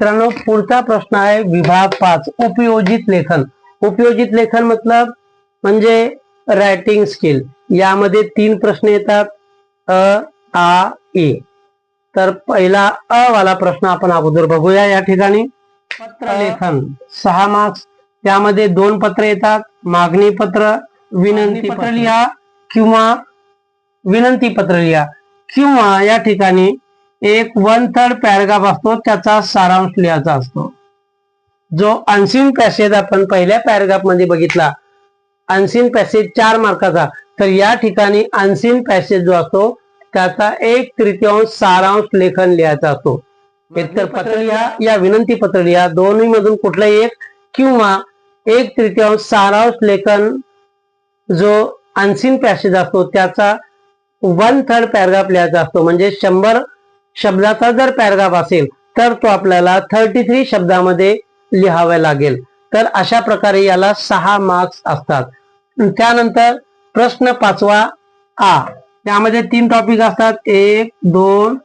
मित्रांनो पुढचा प्रश्न आहे विभाग पाच उपयोजित लेखन. उपयोजित लेखन मतलब म्हणजे रायटिंग स्किल यामध्ये तीन प्रश्न येतात. अ आ ए. तर पहिला अ वाला प्रश्न आपण अगोदर बघूया या ठिकाणी. पत्र लेखन सहा मार्क्स त्यामध्ये दोन पत्र येतात. मागणी पत्र विनंती पत्र. लिहा किंवा विनंती पत्र लिहा किंवा या ठिकाणी एक वन थर्ड पॅराग्राफ असतो त्याचा सारांश लिहायचा असतो. जो अनसीन पॅसेज आपण पहिल्या पॅराग्राफमध्ये बघितला अनसीन पॅसेज चार मार्काचा तर या ठिकाणी अनसीन पॅसेज जो असतो त्याचा एक तृतीयांश सारांश लेखन लिहायचा असतो. एकतर पत्र लिहा या विनंती पत्र लिहा दोन्ही मधून कुठलाही एक किंवा एक तृतीयांश सारांश लेखन जो अनसीन पॅसेज असतो त्याचा वन थर्ड पॅराग्राफ लिहायचा असतो. म्हणजे शंभर शब्दाचा जर पॅराग्राफ असेल तर तो आपल्याला थर्टी थ्री शब्दामध्ये लिहावा लागेल. तर अशा प्रकारे याला सहा मार्क्स असतात. त्यानंतर प्रश्न पाचवा आ. त्यामध्ये तीन टॉपिक असतात. एक दोन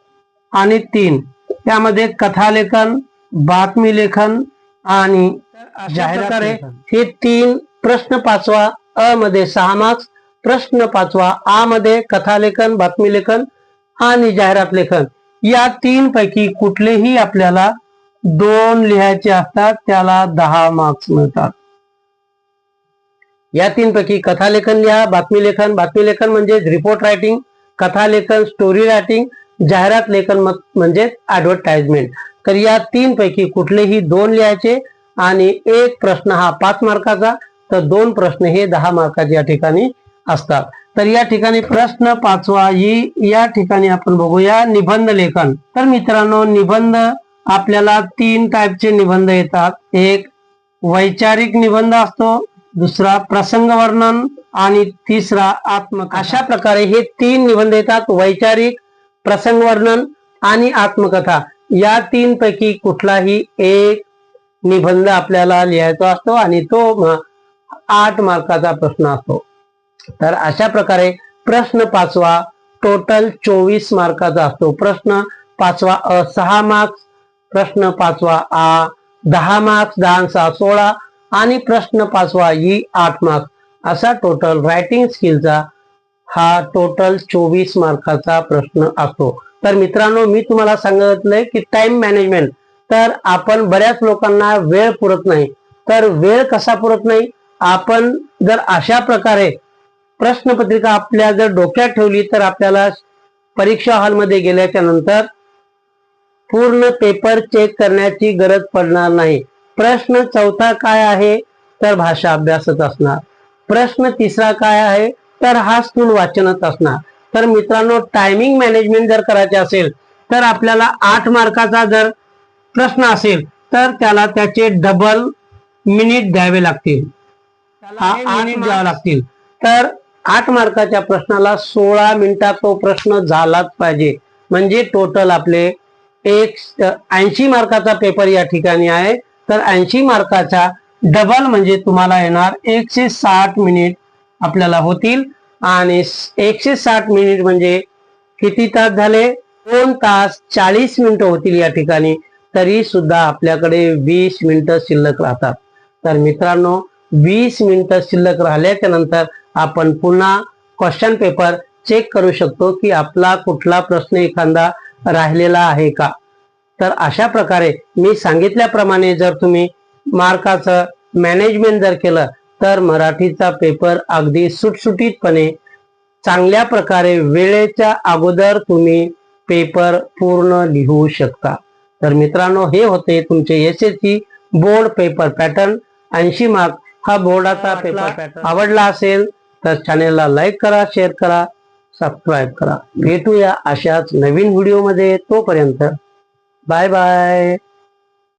आणि तीन. त्यामध्ये कथालेखन बातमी लेखन आणि जाहिरात हे तीन प्रश्न पाचवा अ मध्ये सहा मार्क्स प्रश्न पाचवा आ मध्ये कथालेखन बातमी लेखन आणि जाहिरात लेखन. या तीन पैकी कुठलेही आपल्याला दोन लिहायचे असतात त्याला दहा मार्क्स मिळतात. या तीन पैकी कथालेखन लिहा बातमी लेखन. बातमी लेखन म्हणजे रिपोर्ट रायटिंग कथालेखन स्टोरी रायटिंग जाहिरात लेखन म्हणजे ऍडव्हर्टाइजमेंट तर या तीन पैकी कुठलेही दोन लिहायचे आणि एक प्रश्न हा पाच मार्काचा तर दोन प्रश्न हे दहा मार्काचे या ठिकाणी असतात. तर या ठिकाणी प्रश्न पाचवा ही या ठिकाणी आपण बघूया निबंध लेखन. तर मित्रांनो निबंध आपल्याला तीन टाईपचे निबंध येतात. एक वैचारिक निबंध असतो. दुसरा प्रसंग वर्णन. आणि तिसरा आत्मकथा. अशा प्रकारे हे तीन निबंध येतात. वैचारिक प्रसंग वर्णन आणि आत्मकथा. या तीन पैकी कुठलाही एक निबंध आपल्याला लिहायचा असतो आणि तो आठ मार्काचा प्रश्न असतो. तर अशा प्रकारे प्रश्न पाचवा टोटल चोवीस मार्काचा असतो. प्रश्न पाचवा अ सहा मार्क्स प्रश्न पाचवा आ दहा मार्क्स दहा सहा सोळा आणि प्रश्न पाचवा ई आठ मार्क्स असा टोटल रायटिंग स्किलचा हा टोटल चोवीस मार्काचा प्रश्न असतो. तर मित्रांनो मी तुम्हाला सांगितलंय की टाइम मॅनेजमेंट तर आपण बऱ्याच लोकांना वेळ पुरत नाही. तर वेळ कसा पुरत नाही? आपण जर अशा प्रकारे प्रश्नपत्रिका आपल्या जर डोक्यात ठेवली तर आपल्याला परीक्षा हॉलमध्ये गेल्याच्यानंतर पूर्ण पेपर चेक करण्याची गरज पडणार नाही. प्रश्न चौथा काय आहे? तर भाषा अभ्यासच असणार. प्रश्न तिसरा काय आहे? तर हा स्थूल वाचनच असणार. तर मित्रांनो टायमिंग मॅनेजमेंट जर करायचे असेल तर आपल्याला आठ मार्काचा जर प्रश्न असेल तर त्याला त्याचे डबल मिनिट द्यावे लागतील. हा आठ द्यावे लागतील. तर आठ मार्काच्या प्रश्नाला सोळा मिनिटात तो प्रश्न झालाच पाहिजे. म्हणजे टोटल आपले एक ऐंशी मार्काचा पेपर या ठिकाणी आहे. तर ऐंशी मार्काचा डबल म्हणजे तुम्हाला येणार एकशे साठ मिनिट आपल्याला होतील. आणि एकशे साठ मिनिट म्हणजे किती तास झाले? दोन तास चाळीस मिनिटं होतील या ठिकाणी. तरी सुद्धा आपल्याकडे वीस मिनिटं शिल्लक राहतात. तर मित्रांनो वीस मिनिटं शिल्लक राहिल्याच्या नंतर आपण पुन्हा क्वेश्चन पेपर चेक करू शकतो की आपला कुठला प्रश्न एखादा राहिलेला आहे का? तर अशा प्रकारे मी सांगितल्याप्रमाणे जर तुम्ही मार्काचं मॅनेजमेंट जर केलं तर मराठीचा पेपर अगदी सुटसुटीतपणे चांगल्या प्रकारे वेळेच्या अगोदर तुम्ही पेपर पूर्ण लिहू शकता. तर मित्रांनो हे होते तुमचे S S C board paper pattern ऐंशी मार्क हा बोर्डाचा पेपर पॅटर्न आवडला असेल तर चॅनेलला लाईक करा शेअर करा सबस्क्राईब करा. भेटूया अशाच नवीन व्हिडिओमध्ये तोपर्यंत. Bye bye